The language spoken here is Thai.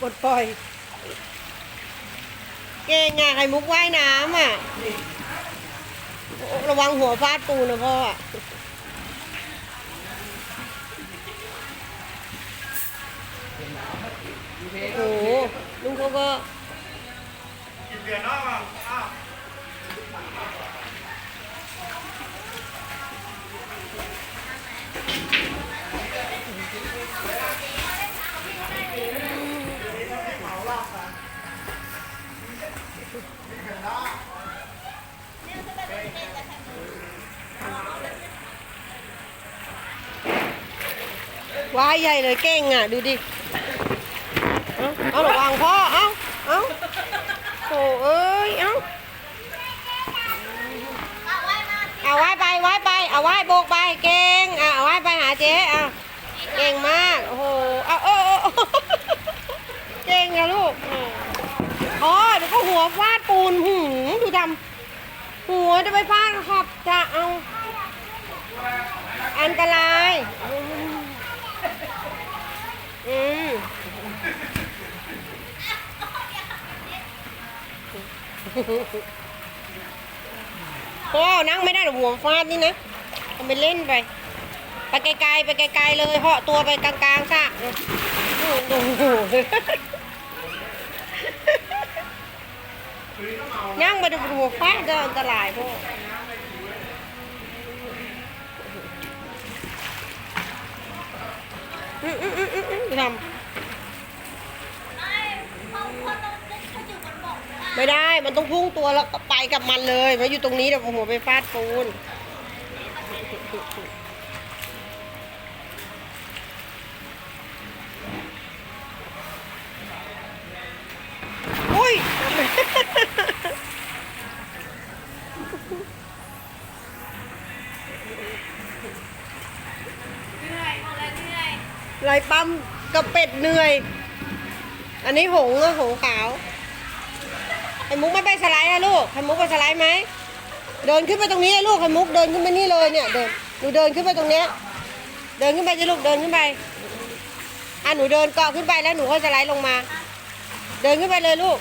ปลดปล่อย เก่งอะไข่มุกว่ายน้ำอะ ระวังหัวฟาดปูนะพ่ออะโอ้โหลุงเขาก็กินเดือนนอกอะ วว่ายใหญ่เลยเก่งอะ ดูดิ เอาเอาระวังพ่อ เอาเอาโอ้เอ้ย เอาเอาว่ายไว่ายไป เอาไว่ายโบกไปเก่งอะเอาว่ายไปหาเจ๊อะเก่งมาก โอ้โห เอาโอ้โอ้โอ้เก่งอะลูกอืมอ๋อเดี๋ยว ก็หัวฟาดปูนหืมดูดำหัวจะไปฟาดขอบจะเอาอันตรายอืมอืมโอ้นั่งไม่ได้หรอกหัวฟาดนี่นะทำไปเล่นไป ไปไกลๆไปไกลๆเลยเหาะตัวไปกลางๆซะโอ้โห นั่งมาดูหัวฟาดก็อันตรายพ่ออืมอืมอืมอือทำไม่ได้ มันต้องพุ่งตัวแล้วก็ไปกับมันเลยมาอยู่ตรงนี้เดี๋ยวหัวไปฟาดปูนอุ้ย ลายปั๊มกับเป็ดเหนื่อย อันนี้หงส์หงขาวไข่มุกไม่ไปสไลด์อะลูกไข่มุกไปสไลด์ไหม เดินขึ้นไปตรงนี้อะลูกไข่มุกเดินขึ้นไปนี่เลยเนี่ยเดินหนูเดินขึ้นไปตรงเนี้ยเดินขึ้นไปสิลูกเดินขึ้นไปอะหนูเดินเกาะขึ้นไปแล้วหนูค่อยสไลด์ลงมา เดินขึ้นไปเลยลูก